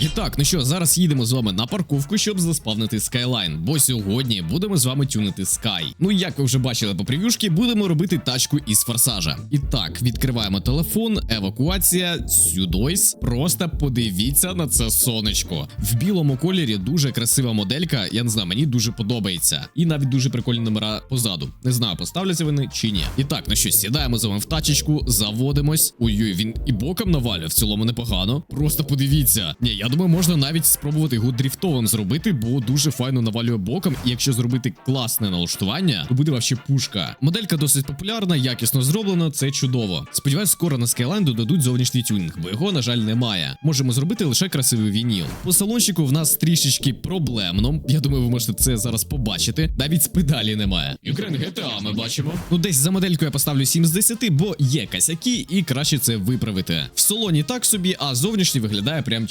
І так, ну що, зараз їдемо з вами на парковку, щоб заспавнити Skyline, бо сьогодні будемо з вами тюнити Sky. Ну як ви вже бачили по прев'юшки, будемо робити тачку із форсажа. І так, відкриваємо телефон, евакуація, сюдойс. Просто подивіться на це сонечко. В білому кольорі дуже красива моделька. Я не знаю, мені дуже подобається. І навіть дуже прикольні номера позаду. Не знаю, поставляться вони чи ні. І так, ну що, сідаємо з вами в тачечку, заводимось. Ой-ой, він і боком навалює, в цілому непогано. Просто подивіться. Ні, я думаю, можна навіть спробувати його дріфтовим зробити, бо дуже файно навалює боком. І якщо зробити класне налаштування, то буде вообще пушка. Моделька досить популярна, якісно зроблена, це чудово. Сподіваюсь, скоро на Skyline додадуть зовнішній тюнінг, бо його, на жаль, немає. Можемо зробити лише красивий вініл. По салончику в нас трішечки проблемно. Я думаю, ви можете це зараз побачити. Навіть з педалі немає. Ukraine GTA ми бачимо. Ну, десь за модельку я поставлю 7 з 10, бо є косяки, і краще це виправити. В салоні так собі, а зовнішній виглядає прям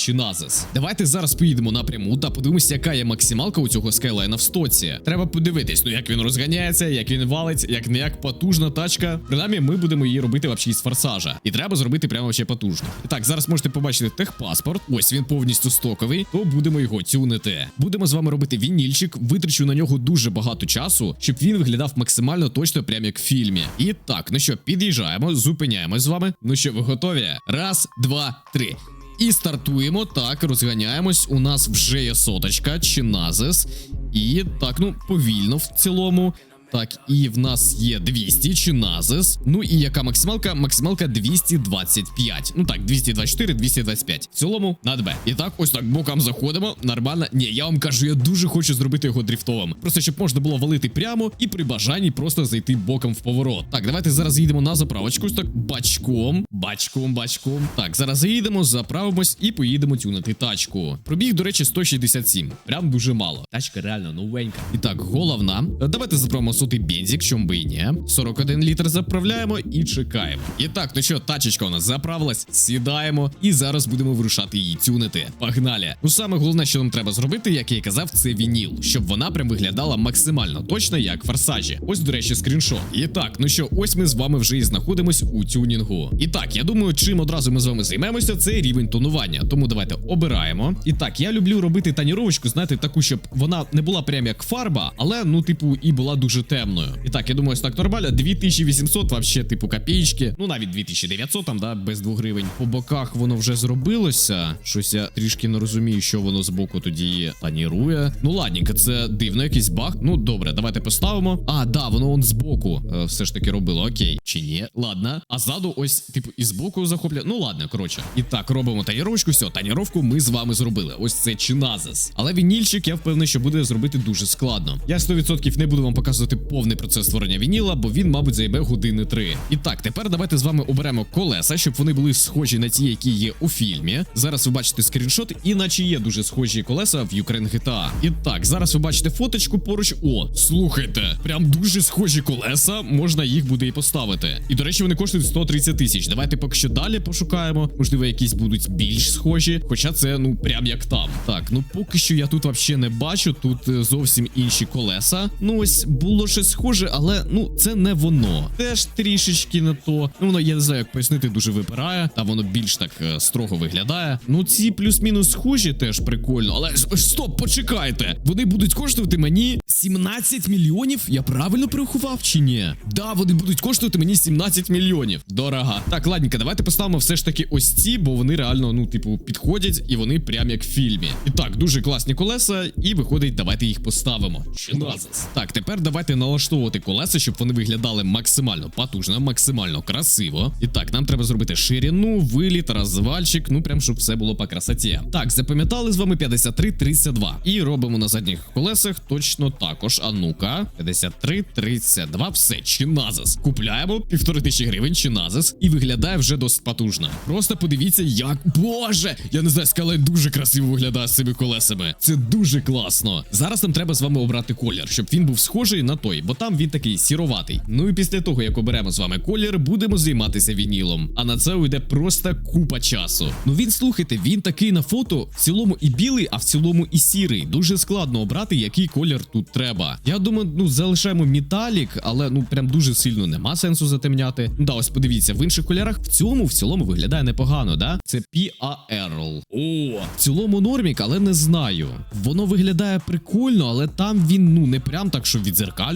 чиназис. Давайте зараз поїдемо напряму та подивимося, яка є максималка у цього скайлайна в стоці. Треба подивитись, ну як він розганяється, як він валить, як не як потужна тачка. Принаймні, ми будемо її робити вообще із форсажа. І треба зробити прямо вообще потужно. І так, зараз можете побачити техпаспорт. Ось він повністю стоковий. То будемо його тюнити. Будемо з вами робити вінільчик. Витрачу на нього дуже багато часу, щоб він виглядав максимально точно, прям як в фільмі. І так, ну що, під'їжджаємо, зупиняємось з вами. Ну що, ви готові? Раз, два, три. І стартуємо. Так, розганяємось. У нас вже є соточка, чи назис. І так, ну повільно в цілому. Так, і в нас є 200 чи назис. Ну і яка максималка? Максималка 225. Ну так, 224, 225. В цілому на ДБ. І так, ось так боком заходимо. Нормально. Ні, я вам кажу, я дуже хочу зробити його дріфтовим. Просто щоб можна було валити прямо і при бажанні просто зайти боком в поворот. Так, давайте зараз їдемо на заправочку. Ось так бачком, бачком, бачком. Так, зараз заїдемо, заправимось і поїдемо тюнити тачку. Пробіг, до речі, 167. Прям дуже мало. Тачка реально новенька. І так, головна. Давайте заправимо сотий бензик, чому би і ні. 41 літр заправляємо і чекаємо. І так, ну що, тачечка у нас заправилась, сідаємо і зараз будемо вирушати її тюнити. Погнали! Ну саме головне, що нам треба зробити, як я і казав, це вініл, щоб вона прям виглядала максимально точно, як форсажі. Ось, до речі, скріншот. І так, ну що, ось ми з вами вже і знаходимось у тюнінгу. І так, я думаю, чим одразу ми з вами займемося, це рівень тонування. Тому давайте обираємо. І так, я люблю робити таніровочку, знаєте, таку, щоб вона не була прям як фарба, але ну, типу, і була дуже темною. І так, я думаю, ось так нормально. 2800, вообще, типу, копійки. Ну навіть 2900 там, да, без 2 гривень. По боках воно вже зробилося. Щось я трішки не розумію, що воно з боку тоді танірує. Ну ладненько, це дивно, якийсь баг. Ну добре, давайте поставимо. А, да, воно он збоку е, все ж таки робило. Окей. Чи ні? Ладно. А ззаду ось, типу, і збоку захоплює. Ну ладно, коротше. І так, робимо таніровочку. Все, таніровку ми з вами зробили. Ось це чиназис. Але вінільчик, я впевнений, що буде зробити дуже складно. Я 100% не буду вам показувати повний процес створення вініла, бо він, мабуть, займе години 3. І так, тепер давайте з вами оберемо колеса, щоб вони були схожі на ті, які є у фільмі. Зараз ви бачите скріншот, іначе є дуже схожі колеса в Ukraine GTA. І так, зараз ви бачите фоточку поруч. О, слухайте, прям дуже схожі колеса. Можна їх буде і поставити. І до речі, вони коштують 130 тисяч. Давайте поки що далі пошукаємо. Можливо, якісь будуть більш схожі. Хоча це ну прям як там. Так, ну поки що я тут взагалі не бачу. Тут е, зовсім інші колеса. Ну ось було щось схоже, але ну це не воно. Теж трішечки не то. Ну воно я не знаю, як пояснити, дуже випирає, та воно більш так е, строго виглядає. Ну ці плюс-мінус схожі теж прикольно. Але стоп, почекайте. Вони будуть коштувати мені 17 мільйонів. Я правильно порахував чи ні? Да, вони будуть коштувати мені 17 мільйонів. Дорого. Так, ладненько, давайте поставимо все ж таки ось ці, бо вони реально, ну, типу, підходять і вони прям як в фільмі. І так, дуже класні колеса, і виходить, давайте їх поставимо. Чиназис. Так, тепер давайте налаштовувати колеса, щоб вони виглядали максимально потужно, максимально красиво. І так, нам треба зробити ширину, виліт, розвальчик, ну прям щоб все було по красоті. Так, запам'ятали з вами 53-32. І робимо на задніх колесах точно також. А ну-ка, 53-32, все, чиназис. Купляємо півтори тисячі гривень чиназис і виглядає вже досить потужно. Просто подивіться, як боже! Я не знаю, скалай дуже красиво виглядає з цими колесами. Це дуже класно. Зараз нам треба з вами обрати колір, щоб він був схожий на той, бо там він такий сіроватий. Ну і після того, як оберемо з вами колір, будемо займатися вінілом. А на це уйде просто купа часу. Ну він слухайте, він такий на фото в цілому і білий, а в цілому і сірий. Дуже складно обрати, який колір тут треба. Я думаю, ну залишаємо металік, але ну прям дуже сильно нема сенсу затемняти. Ну да, ось подивіться, в інших кольорах в цьому в цілому виглядає непогано, да? Це PARL. О, в цілому нормік, але не знаю. Воно виглядає прикольно, але там він ну не прям так, що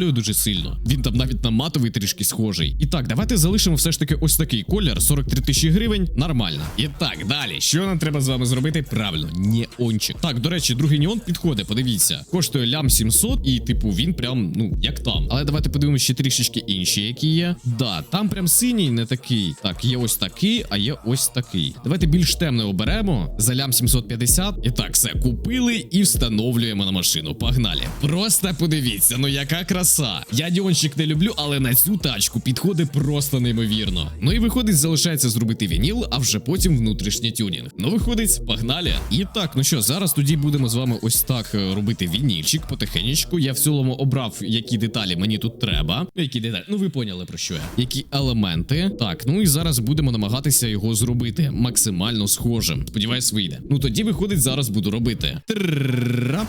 відзеркалює дуже сильно. Він там навіть на матовий трішки схожий. І так, давайте залишимо все ж таки ось такий колір, 43 тисячі гривень. Нормально. І так, далі. Що нам треба з вами зробити? Правильно, неончик. Так, до речі, другий неон підходить, подивіться. Коштує лям 700, і типу він прям, ну, як там. Але давайте подивимося ще трішечки інші, які є. Да, там прям синій, не такий. Так, є ось такий, а є ось такий. Давайте більш темне оберемо. За лям 750. І так, все купили і встановлюємо на машину. Погнали. Просто подивіться, ну яка краса. Я діончик не люблю, але на цю тачку підходить просто неймовірно. Ну і виходить, залишається зробити вініл, а вже потім внутрішній тюнінг. Ну виходить, погнали. І так, ну що, зараз тоді будемо з вами ось так е, робити вінільчик потихенечку. Я в цілому обрав, які деталі мені тут треба. Які деталі? Ну ви поняли про що я. Які елементи. Так, ну і зараз будемо намагатися його зробити максимально схожим. Сподіваюсь, вийде. Ну тоді виходить, зараз буду робити.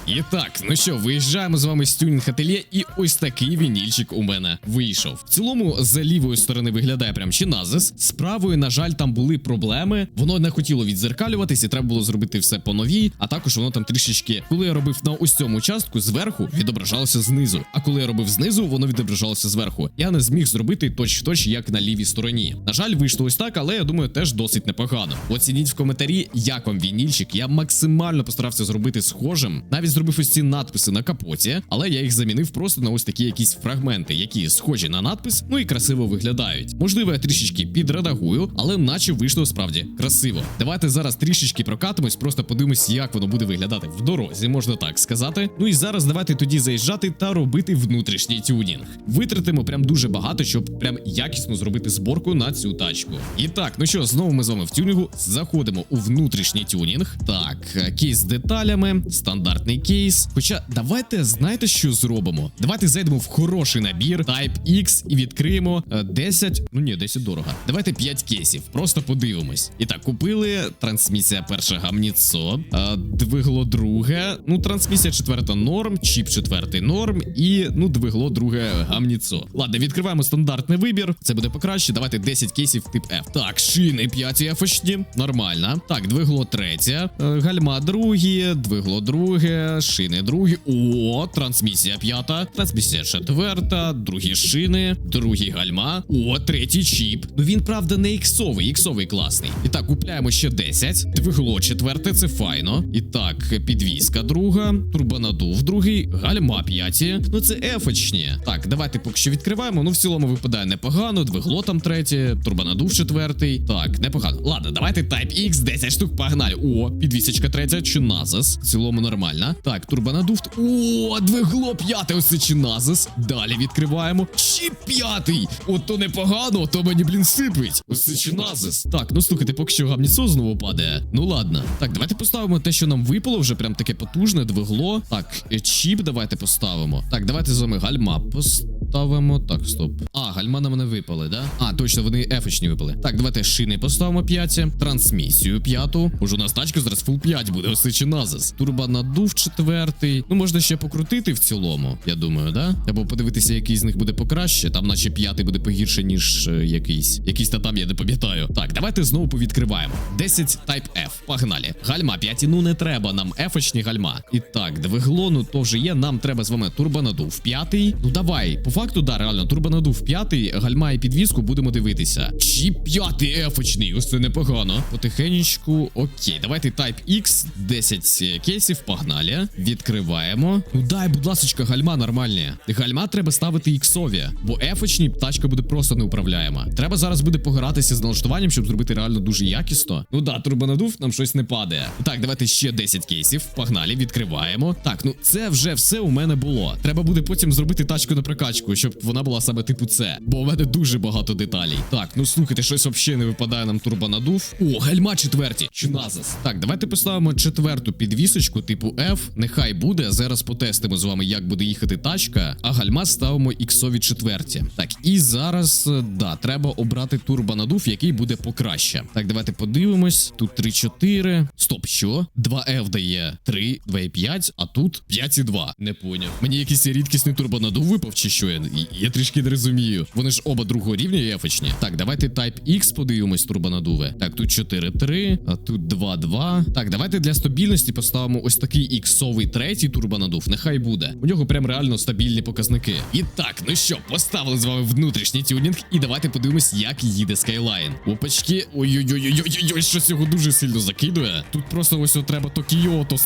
І так, ну що, виїжджаємо з вами з тюнінг ательє, і ось такий вінільчик у мене вийшов. В цілому, з лівої сторони виглядає прям чиназис. З правої, на жаль, там були проблеми. Воно не хотіло відзеркалюватись, і треба було зробити все по новій. А також воно там трішечки, коли я робив на ось цьому участку, зверху відображалося знизу. А коли я робив знизу, воно відображалося зверху. Я не зміг зробити точ в точ, як на лівій стороні. На жаль, вийшло ось так, але я думаю, теж досить непогано. Оцініть в коментарі, як вам вінільчик. Я максимально постарався зробити схожим. Навіть зробив ось ці надписи на капоті, але я їх замінив просто на ось такі якісь фрагменти, які схожі на надпис, ну і красиво виглядають. Можливо, я трішечки підредагую, але наче вийшло справді красиво. Давайте зараз трішечки прокатимось, просто подивимось, як воно буде виглядати в дорозі, можна так сказати. Ну і зараз давайте тоді заїжджати та робити внутрішній тюнінг. Витратимо прям дуже багато, щоб прям якісно зробити зборку на цю тачку. І так, ну що, знову ми з вами в тюнінгу заходимо у внутрішній тюнінг. Так, кейс з деталями, стандартний кейс. Хоча давайте знаєте, що зробимо? Давайте зайдемо в хороший набір Type X і відкриємо е, 10, ну ні, 10 дорого. Давайте 5 кейсів, просто подивимось. І так, купили трансмісія перша гамніцо, е, двигло друге, ну трансмісія четверта норм, чіп четвертий норм і ну двигло друге гамніцо. Ладно, відкриваємо стандартний вибір. Це буде покраще. Давайте 10 кейсів тип F. Так, шини 5 F-очні, нормально. Так, двигло третє, е, гальма другі, двигло друге, шини другі. О, трансмісія п'ята, трансмісія четверта, другі шини, другі гальма. О, третій чіп. Ну він правда не іксовий, іксовий класний. І так, купляємо ще 10. Двигло четверте, це файно. І так, підвізка друга, турбонадув другий, гальма п'яті. Ну це ефочні. Так, давайте поки що відкриваємо. Ну в цілому випадає непогано. Двигло там третє, турбонадув четвертий. Так, непогано. Ладно, давайте Type X, 10 штук, погнали. О, підвісочка третя, чиназис. В цілому нормально. Так, турбонадув. О, двигло п'яте, ось це чиназис. Далі відкриваємо. Чіп п'ятий. От то непогано, то мені, блін, сипить. Це. Так, ну слухайте, поки що гамніцо знову падає. Ну ладно. Так, давайте поставимо те, що нам випало, вже прям таке потужне двигло. Так, е, чіп давайте поставимо. Так, давайте з вами гальма поставимо. Так, стоп. А, гальма нам не випали, да? А, точно, вони ефочні випали. Так, давайте шини поставимо 5. Трансмісію п'яту. Уже у нас тачка зараз фул 5 буде, ось це чиназис. Турбонадув четвертий. Ну, можна ще покрутити в цілому, я думаю, да? Або подивитися, який з них буде покраще. Там, наче п'ятий буде погірше, ніж е, якийсь. Якийсь та там я не пам'ятаю. Так, давайте знову повідкриваємо. 10 Type F. Погнали. Гальма 5. Ну не треба нам ефочні гальма. І так, двигло, ну то вже є. Нам треба з вами турбонадув п'ятий. Ну давай. По факту, да, реально, турбонадув п'ятий, гальма і підвіску будемо дивитися. Чи п'ятий ефочний? Ось це непогано. Потихенечку. Окей, давайте Type X, 10 кейсів, погнали. Відкриваємо. Ну дай, будь ласочка, гальма нормальні. Гальма треба ставити іксові, бо ефочні тачка буде просто неуправляєма. Треба зараз буде погратися з налаштуванням, щоб зробити реально дуже якісно. Ну да, турбонадув, нам щось не падає. Так, давайте ще 10 кейсів. Погнали, відкриваємо. Так, ну це вже все у мене було. Треба буде потім зробити тачку на прокачку, щоб вона була саме типу це. Бо у мене дуже багато деталей. Так, ну слухайте, щось взагалі не випадає нам турбонадув. О, гальма четверті. Чиназис. Так, давайте поставимо четверту підвісочку, типу F. Нехай буде. Зараз потестимо з вами, як буде їхати тачка. А гальма ставимо іксові четверті. Так, і зараз, е, да, треба обрати турбонадув, який буде покраще. Так, давайте подивимось. Тут 3-4. Стоп, що? 2F дає 3, 2,5, а тут 5,2. Не поняв. Мені якийсь рідкісний турбонадув випав, чи що? Я, я трішки не розумію. Вони ж оба другого рівня єфочні. Так, давайте Type X подивимось турбонадуви. Так, тут 4-3, а тут 2-2. Так, давайте для стабільності поставимо ось такий іксовий третій турбонадув. Нехай буде. У нього прям реально стабільні показники. І так, ну що, поставили з вами внутрішній тюнінг, і давайте подивимось, як їде Skyline. Опачки, ой-ой-ой-ой-ой, щось його дуже сильно закидує. Тут просто ось треба то Кіо, то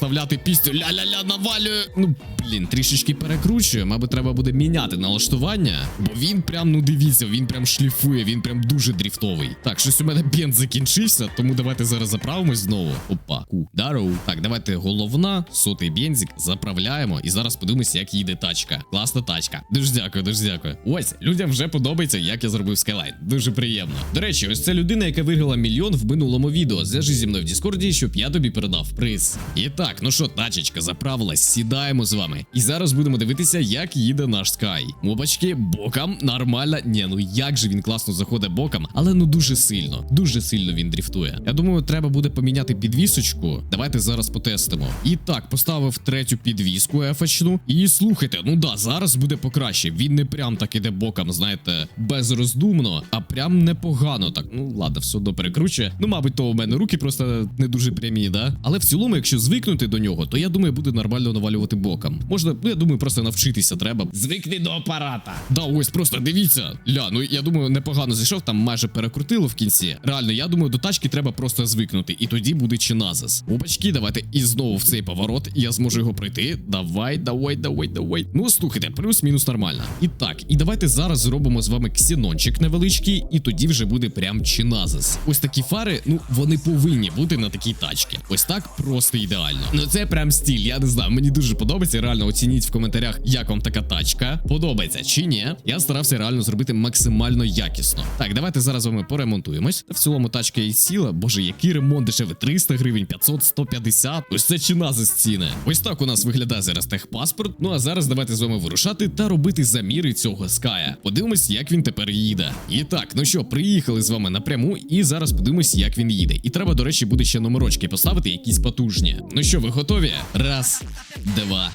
пісню ля-ля-ля навалює. Ну, блін, трішечки перекручує. Мабуть, треба буде міняти налаштування, бо він прям, ну дивіться, він прям шліфує, він прям дуже дріфтовий. Так, щось у мене бенз закінчився, тому давайте зараз заправимось знову. Опа, ку, дароу. Так, давайте головна, сотий бензик, заправляємо. І зараз подивимося, як їде тачка. Класна тачка. Дуже дякую, дуже дякую. Ось, людям вже подобається, як я зробив Skyline. Дуже приємно. До речі, ось це людина, яка виграла мільйон в минулому відео. Зв'яжи зі мною в Діскорді, щоб я тобі передав приз. І так, ну що, тачечка заправилась, сідаємо з вами. І зараз будемо дивитися, як їде наш Sky. Мобачки, боком нормально. Ні, ну як же він класно заходить боком, але ну дуже сильно, дуже сильно він дріфтує. Я думаю, треба буде поміняти підвісочку. Давайте зараз потестимо. І так, поставив третю підвіску ефочну. І слухайте, ну да, зараз буде покраще. Він не прям так іде боком, знаєте, безроздумно, а прям непогано. Так, ну ладно, все одно перекручує. Ну, мабуть, то у мене руки просто не дуже прямі, да? Але в цілому, якщо звикнути до нього, то я думаю, буде нормально навалювати боком. Можна, ну я думаю, просто навчитися треба. Звикни до апарата. Да, ось просто дивіться. Ля, ну я думаю, непогано зайшов, там майже перекрутило в кінці. Реально, я думаю, до тачки треба просто звикнути, і тоді буде чиназис. Опачки, давайте і знову в цей поворот. Я зможу його пройти. Давай, давай, давай, давай. Ну слухайте, плюс-мінус нормально. І так, і давайте зараз зробимо з вами ксенончик невеличкий, і тоді вже буде прям чиназис. Ось такі фари, ну вони повинні бути на такій тачці. Ось так просто ідеально. Ну це прям стиль. Я не знаю. Мені дуже подобається. Реально оцініть в коментарях, як вам така тачка. Подобається чи ні. Я старався реально зробити максимально якісно. Так, давайте зараз з вами поремонтуємось. В цілому тачка і сіла. Боже, який ремонт дешевий? 300 гривень, 500, 150. Ось це чиназис ціни. Ось так у нас виглядає зараз техпаспорт. Ну а зараз давайте з вами вирушати та робити заміри цього ская. Подивимось, як він тепер їде. І так, ну що, приїхали з вами напряму, і зараз подивимось, як він їде. І треба, до речі, буде ще номерочки поставити, якісь потужні. Ну що, ви готові? Раз, два,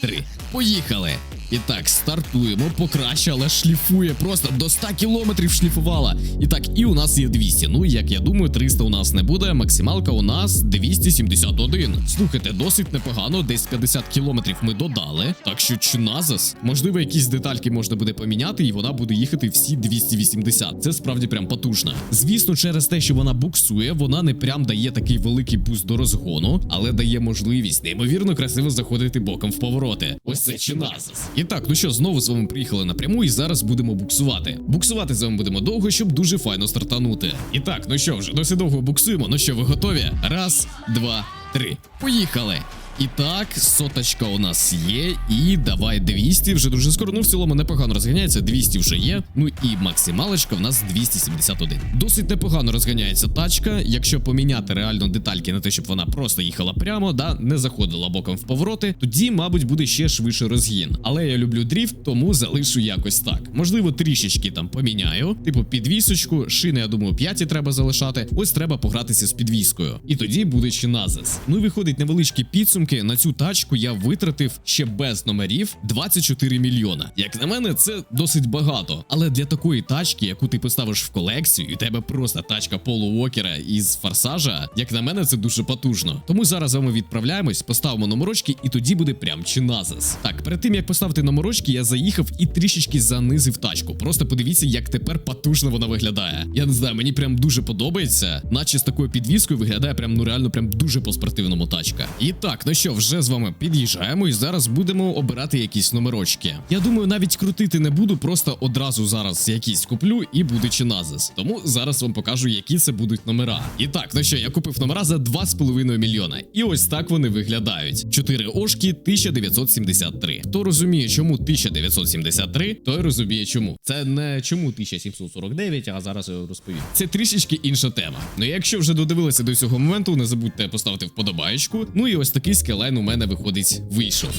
три. Поїхали! І так, стартуємо, покраще, але шліфує просто до 100 кілометрів шліфувала. І так, і у нас є 200. Ну, як я думаю, 300 у нас не буде. Максималка у нас 271. Слухайте, досить непогано, десь 50 кілометрів ми додали. Так що чиназис, можливо, якісь детальки можна буде поміняти, і вона буде їхати всі 280. Це справді прям потужно. Звісно, через те, що вона буксує, вона не прям дає такий великий буст до розгону, але дає можливість неймовірно красиво заходити боком в повороти. Ось це чиназис. І так, ну що, знову з вами приїхали напряму, і зараз будемо буксувати. Буксувати з вами будемо довго, щоб дуже файно стартанути. І так, ну що вже, досить довго буксуємо. Ну що, ви готові? Раз, два, три. Поїхали! І так, соточка у нас є, і давай 200, вже дуже скоро. Ну, в цілому непогано розганяється, 200 вже є. Ну і максималочка в нас 271. Досить непогано розганяється тачка. Якщо поміняти реально детальки на те, щоб вона просто їхала прямо, да, не заходила боком в повороти, тоді, мабуть, буде ще швидше розгін. Але я люблю дріфт, тому залишу якось так. Можливо, трішечки там поміняю, типу підвісочку, шини, я думаю, 5 треба залишати. Ось треба погратися з підвіскою. І тоді буде чиназис. Ну і виходить невеличкі підсумки. На цю тачку я витратив ще без номерів 24 мільйона. Як на мене, це досить багато. Але для такої тачки, яку ти поставиш в колекцію, і тебе просто тачка Полу Уокера із форсажа, як на мене, це дуже потужно. Тому зараз з вами відправляємось, поставимо номерочки, і тоді буде прям чиназис. Так, перед тим як поставити номерочки, я заїхав і трішечки занизив тачку. Просто подивіться, як тепер потужно вона виглядає. Я не знаю, мені прям дуже подобається, наче з такою підвіскою виглядає прям ну реально прям дуже по-спортивному тачка. І так, ну що, вже з вами під'їжджаємо і зараз будемо обирати якісь номерочки. Я думаю, навіть крутити не буду, просто одразу зараз якісь куплю і буде чиназис. Тому зараз вам покажу, які це будуть номера. І так, ну що, я купив номера за 2,5 мільйона. І ось так вони виглядають: 4 ошки 1973. Хто розуміє, чому 1973, той розуміє, чому. Це не чому 1749, а зараз я розповім. Це трішечки інша тема. Ну якщо вже додивилися до цього моменту, не забудьте поставити вподобаєчку. Ну і ось такий скелен у мене виходить вийшов.